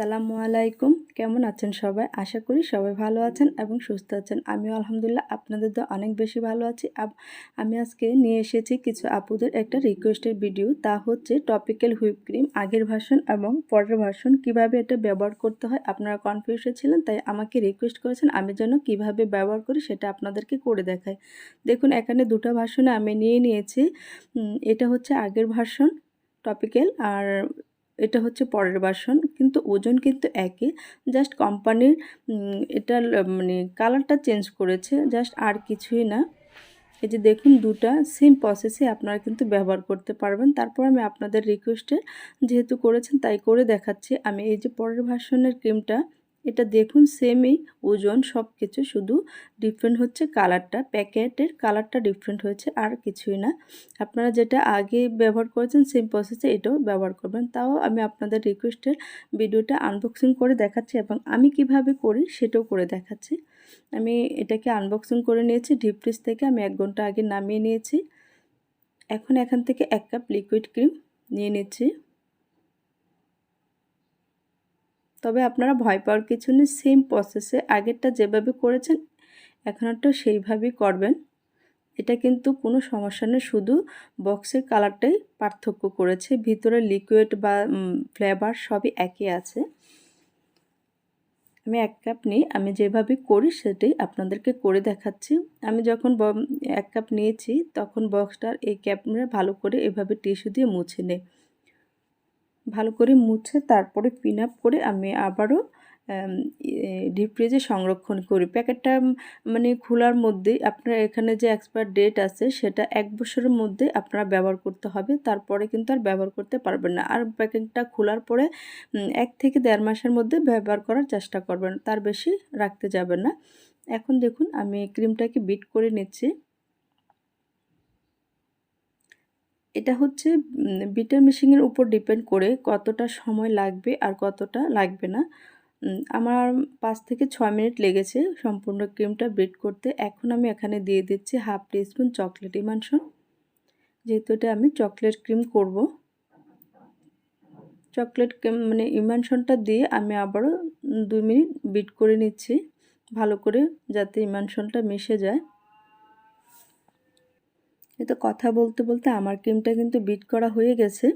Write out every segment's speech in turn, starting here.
আসসালামু আলাইকুম। কেমন আছেন সবাই? আশা করি সবাই ভালো আছেন এবং সুস্থ আছেন। আমিও আলহামদুলিল্লাহ আপনাদের তো অনেক বেশি ভালো আছি। আমি আজকে নিয়ে এসেছি কিছু আপুদের একটা রিকোয়েস্টের ভিডিও তা হচ্ছে টপিক্যাল হুইপ ক্রিম আগের ভার্সন এবং পরের ভার্সন কীভাবে এটা ব্যবহার করতে হয়। আপনারা কনফিউজে ছিলেন, তাই আমাকে রিকোয়েস্ট করেছেন আমি যেন কীভাবে ব্যবহার করি সেটা আপনাদেরকে করে দেখাই। দেখুন, এখানে দুটো ভার্সনে আমি নিয়ে নিয়েছি। এটা হচ্ছে আগের ভার্সন টপিক্যাল আর এটা হচ্ছে পরের বাসন, কিন্তু ওজন কিন্তু একই জাস্ট কোম্পানির এটা মানে কালারটা চেঞ্জ করেছে, জাস্ট আর কিছুই না। এই যে দেখুন দুটা সেম প্রসেসে আপনারা কিন্তু ব্যবহার করতে পারবেন। তারপর আমি আপনাদের রিকোয়েস্টে যেহেতু করেছেন, তাই করে দেখাচ্ছি। আমি এই যে পরের ভাষণের ক্রিমটা এটা দেখুন সেমই ওজন সব কিছু শুধু ডিফারেন্ট হচ্ছে কালারটা প্যাকেটের কালারটা ডিফারেন্ট হয়েছে, আর কিছুই না। আপনারা যেটা আগে ব্যবহার করেছেন সেম প্রসেসে এটাও ব্যবহার করবেন। তাও আমি আপনাদের রিকোয়েস্টের ভিডিওটা আনবক্সিং করে দেখাচ্ছি এবং আমি কীভাবে করি সেটাও করে দেখাচ্ছি। আমি এটাকে আনবক্সিং করে নিয়েছি ডিপ ফ্রিজ থেকে আমি এক ঘণ্টা আগে নামিয়ে নিয়েছি। এখন এখান থেকে এক কাপ লিকুইড ক্রিম নিয়ে নিচ্ছি। তবে আপনারা ভয় পাওয়ার কিছু নেই সেম প্রসেসে আগেরটা যেভাবে করেছেন এখনটা সেইভাবেই করবেন। এটা কিন্তু কোনো সমস্যা নেই, শুধু বক্সের কালারটাই পার্থক্য করেছে, ভিতরে লিকুইড বা ফ্লেভার সবই একই আছে। আমি এক কাপ নিই, আমি যেভাবে করি সেটাই আপনাদেরকে করে দেখাচ্ছি। আমি যখন এক কাপ নিয়েছি, তখন বক্সটার এই ক্যাপটা ভালো করে এভাবে টিস্যু দিয়ে মুছে নেই। ভালো করে মুছে তারপরে পিন আপ করে আমি আবারও ডিপ ফ্রিজে সংরক্ষণ করি। প্যাকেটটা মানে খোলার মধ্যেই আপনার এখানে যে এক্সপায়ার ডেট আছে সেটা এক বছরের মধ্যে আপনারা ব্যবহার করতে হবে। তারপরে কিন্তু আর ব্যবহার করতে পারবেন না। আর প্যাকেটটা খোলার পরে এক থেকে দেড় মাসের মধ্যে ব্যবহার করার চেষ্টা করবেন। তার বেশি রাখতে যাবেন না। এখন দেখুন, আমি ক্রিমটাকে বিট করে নিচ্ছি। এটা হচ্ছে বিটার মেশিনের উপর ডিপেন্ড করে কতটা সময় লাগবে আর কতটা লাগবে না। আমার পাঁচ থেকে ছয় মিনিট লেগেছে সম্পূর্ণ ক্রিমটা বিট করতে। এখন আমি এখানে দিয়ে দিচ্ছি হাফ টিস্পুন চকলেট ইমানশন যেহেতু এটা আমি চকলেট ক্রিম করব। চকলেট মানে ইমানশনটা দিয়ে আমি আবারও দুই মিনিট বিট করে নিচ্ছি। ভালো করে যাতে ইমানশনটা মিশে যায়। তো কথা বলতে বলতে আমার ক্রিমটা কিন্তু বিট করা হয়ে গেছে।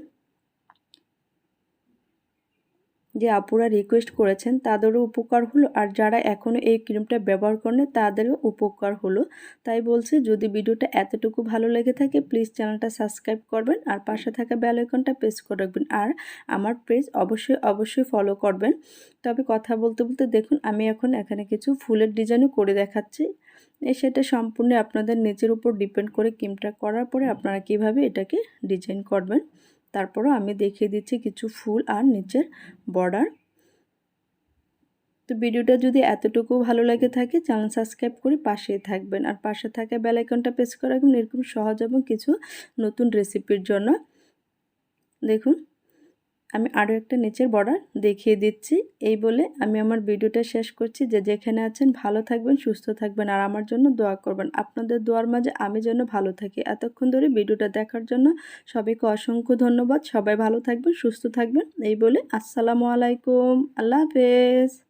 যে আপুরা রিকোয়েস্ট করেছেন, তাদেরও উপকার হলো। আর যারা এখনও এই ক্রিমটা ব্যবহার করেন তাদেরও উপকার হলো। তাই বলছি, যদি ভিডিওটা এতটুকু ভালো লেগে থাকে প্লিজ চ্যানেলটা সাবস্ক্রাইব করবেন আর পাশে থাকা বেল আইকনটা প্রেস করে রাখবেন। আর আমার পেজ অবশ্যই অবশ্যই ফলো করবেন। তবে কথা বলতে বলতে দেখুন, আমি এখন এখানে কিছু ফুলের ডিজাইনও করে দেখাচ্ছি। সেটা সম্পূর্ণ আপনাদের নিজের উপর ডিপেন্ড করে কিমটা করার পরে আপনারা কীভাবে এটাকে ডিজাইন করবেন। তারপরও আমি দেখিয়ে দিচ্ছি কিছু ফুল আর নিচের বর্ডার। তো ভিডিওটা যদি এতটুকু ভালো লাগে থাকে, চ্যানেল সাবস্ক্রাইব করে পাশেই থাকবেন। আর পাশে থাকা বেলাইকনটা প্রেস করে এরকম সহজ এবং কিছু নতুন রেসিপির জন্য। দেখুন। আমি আরও একটা নিচের বর্ডার দেখিয়ে দিচ্ছি। এই বলে আমি আমার ভিডিওটা শেষ করছি। যে যেখানে আছেন ভালো থাকবেন, সুস্থ থাকবেন আর আমার জন্য দোয়া করবেন। আপনাদের দোয়ার মাঝে আমি যেন ভালো থাকি। এতক্ষণ ধরে ভিডিওটা দেখার জন্য সবাইকে অসংখ্য ধন্যবাদ। সবাই ভালো থাকবেন, সুস্থ থাকবেন। এই বলে আসসালামু আলাইকুম। আল্লাহ হাফেজ।